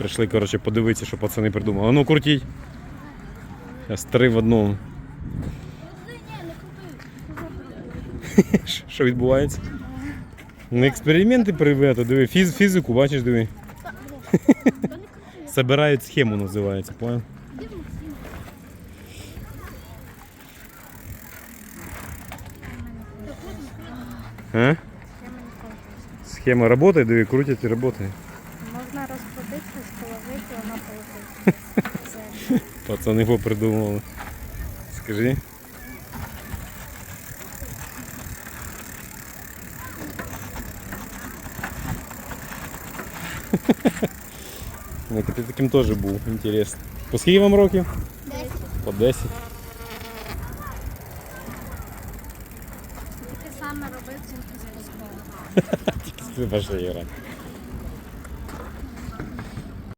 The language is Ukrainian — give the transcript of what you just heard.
Прийшли, коротше, подивитися, що пацани придумали. Ну крутіть. Зараз три в одному. Що- відбувається? Не експерименти привети, диви, фіз, фізику, бачиш, диви. Собирають схему, називається, понял? Схема работает, диви, крутять і работає. Можна положити, вона полетить. Пацани попридумали. Скажи. Ну, ти таким теж був, інтересно. По скільки вам років? По 10. Таке саме робив тільки з військового. Це ваша ігра.